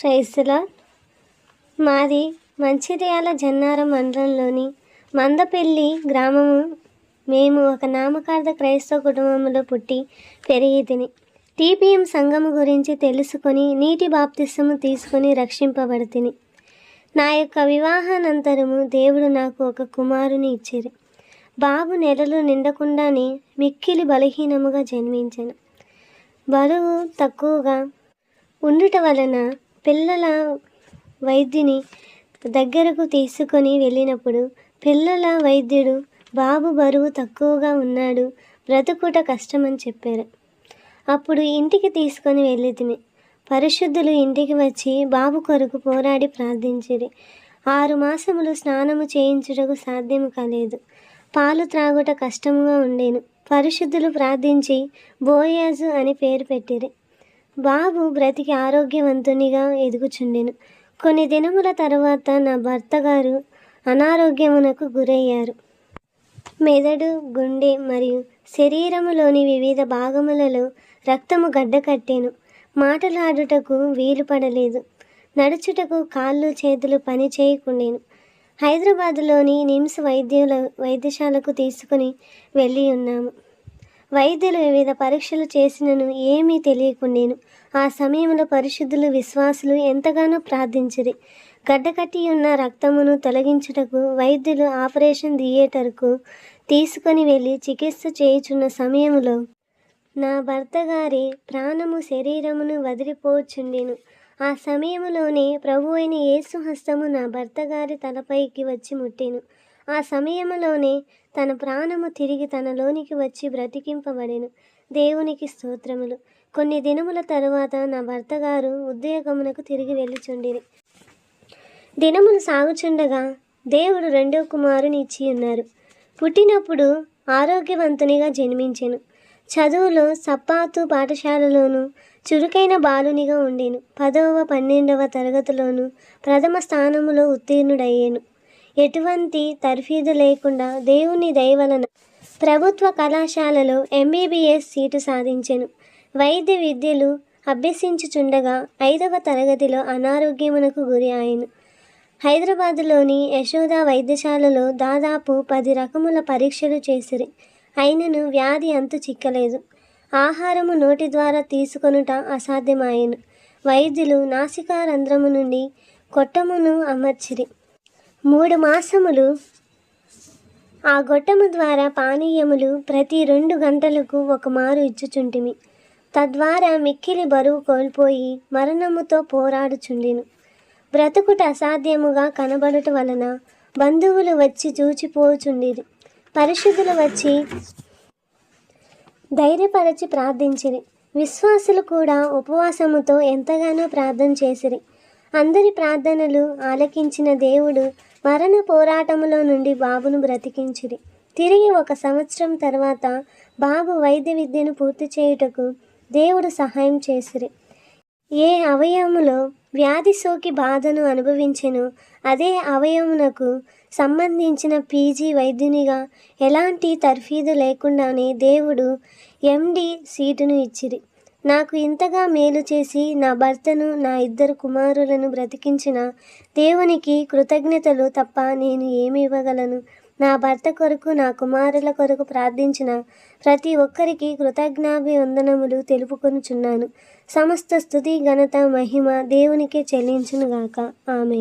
ప్రైజ్లా మాది మంచిర్యాల జన్నారం మండలంలోని మందపల్లి గ్రామము. మేము ఒక నామకార్థ క్రైస్తవ కుటుంబంలో పుట్టి పెరిగి తిని టీపీఎం సంఘము గురించి తెలుసుకొని నీటి బాప్తిస్మము తీసుకొని రక్షింపబడితిని. నా యొక్క వివాహానంతరము దేవుడు నాకు ఒక కుమారుని ఇచ్చారు. బాబు నెలలు నిండకుండానే మిక్కిలి బలహీనముగా జన్మించాను. బరువు తక్కువగా ఉండుట వలన పిల్లల వైద్యుని దగ్గరకు తీసుకొని వెళ్ళినప్పుడు పిల్లల వైద్యుడు బాబు బరువు తక్కువగా ఉన్నాడు బ్రతుకుట కష్టమని చెప్పారు. అప్పుడు ఇంటికి తీసుకొని వెళ్ళితిమి. పరిశుద్ధులు ఇంటికి వచ్చి బాబు కొరకు పోరాడి ప్రార్థించిరి. ఆరు మాసములు స్నానము చేయించుటకు సాధ్యము కాలేదు. పాలు త్రాగుట కష్టముగా ఉండేను. పరిశుద్ధులు ప్రార్థించి బోయాజు అని పేరు పెట్టిరి. బాబు బ్రతికి ఆరోగ్యవంతునిగా ఎదుగుచుండెను. కొన్ని దినముల తర్వాత నా భర్త గారు అనారోగ్యమునకు గురయ్యారు. మెదడు గుండె మరియు శరీరములోని వివిధ భాగములలో రక్తము గడ్డకట్టెను. మాటలాడుటకు వీలు పడలేదు నడుచుటకు కాళ్ళు చేతులు పని చేయకుండాను. హైదరాబాదులోని నిమ్స్ వైద్యుల వైద్యశాలకు తీసుకుని వెళ్ళి ఉన్నాము. వైద్యులు వివిధ పరీక్షలు చేసినను ఏమీ తెలియకుండేను. ఆ సమయంలో పరిశుద్ధులు విశ్వాసులు ఎంతగానో ప్రార్థించిరి. గడ్డకట్టి ఉన్న రక్తమును తొలగించుటకు వైద్యులు ఆపరేషన్ థియేటర్కు తీసుకొని వెళ్ళి చికిత్స చేయుచున్న సమయంలో నా భర్త గారి ప్రాణము శరీరమును వదిలిపోచుండెను. ఆ సమయంలోనే ప్రభు అయిన యేసు హస్తము నా భర్త గారి తలపైకి వచ్చి ముట్టెను. ఆ సమయంలోనే తన ప్రాణము తిరిగి తనలోనికి వచ్చి బ్రతికింపబడెను. దేవునికి స్తోత్రములు. కొన్ని దినముల తరువాత నా భర్త గారు ఉద్యోగమునకు తిరిగి వెళ్ళుచుండిరి. దినములు సాగుచుండగా దేవుడు రెండో కుమారుని ఇచ్చి ఉన్నారు. పుట్టినప్పుడు ఆరోగ్యవంతునిగా జన్మించెను. చదువులో సప్పాతు పాఠశాలలోను చురుకైన బాలునిగా ఉండేను. పదవ పన్నెండవ తరగతిలోను ప్రథమ స్థానములో ఉత్తీర్ణుడయ్యాను. ఎటువంటి తర్ఫీదు లేకుండా దేవుని దయవలన ప్రభుత్వ కళాశాలలో ఎంబీబీఎస్ సీటు సాధించెను. వైద్య విద్యలు అభ్యసించుచుండగా ఐదవ తరగతిలో అనారోగ్యమునకు గురి ఆయను. హైదరాబాదులోని యశోద వైద్యశాలలో దాదాపు పది రకముల పరీక్షలు చేసిరి. అయినను వ్యాధి అంతు చిక్కలేదు. ఆహారము నోటి ద్వారా తీసుకొనుట అసాధ్యమాయను. వైద్యులు నాసికా రంధ్రము నుండి కొట్టమును అమర్చిరి. మూడు మాసములు. ఆ గొట్టము ద్వారా పానీయములు ప్రతి రెండు గంటలకు ఒక మారు ఇచ్చుచుంటిమి. తద్వారా మిక్కిలి బరువు కోల్పోయి మరణముతో పోరాడుచుండెను. బ్రతుకుట అసాధ్యముగా కనబడుట వలన బంధువులు వచ్చి చూచిపోచుండిరి. పరిశుద్ధులు వచ్చి ధైర్యపరచి ప్రార్థించిరి. విశ్వాసులు కూడా ఉపవాసముతో ఎంతగానో ప్రార్థన చేసిరి. అందరి ప్రార్థనలు ఆలకించిన దేవుడు మరణ పోరాటములో నుండి బాబును బ్రతికించిరి తిరిగి ఒక సంవత్సరం తర్వాత బాబు వైద్య విద్యను పూర్తి చేయుటకు దేవుడు సహాయం చేసిరి ఏ అవయవములో వ్యాధి సోకి బాధను అనుభవించెను అదే అవయమునకు సంబంధించిన పీజీ వైద్యునిగా ఎలాంటి తర్ఫీదు లేకుండానే దేవుడు ఎండి సీటును ఇచ్చిరి. నాకు ఇంతగా మేలు చేసి నా భర్తను నా ఇద్దరు కుమారులను బ్రతికించిన దేవునికి కృతజ్ఞతలు తప్ప నేను ఏమి ఇవ్వగలను. నా భర్త కొరకు నా కుమారుల కొరకు ప్రార్థించిన ప్రతి ఒక్కరికి కృతజ్ఞాభివందనములు తెలుపుకొనుచున్నాను. సమస్త స్థుతి ఘనత మహిమ దేవునికే చెల్లించునుగాక. ఆమె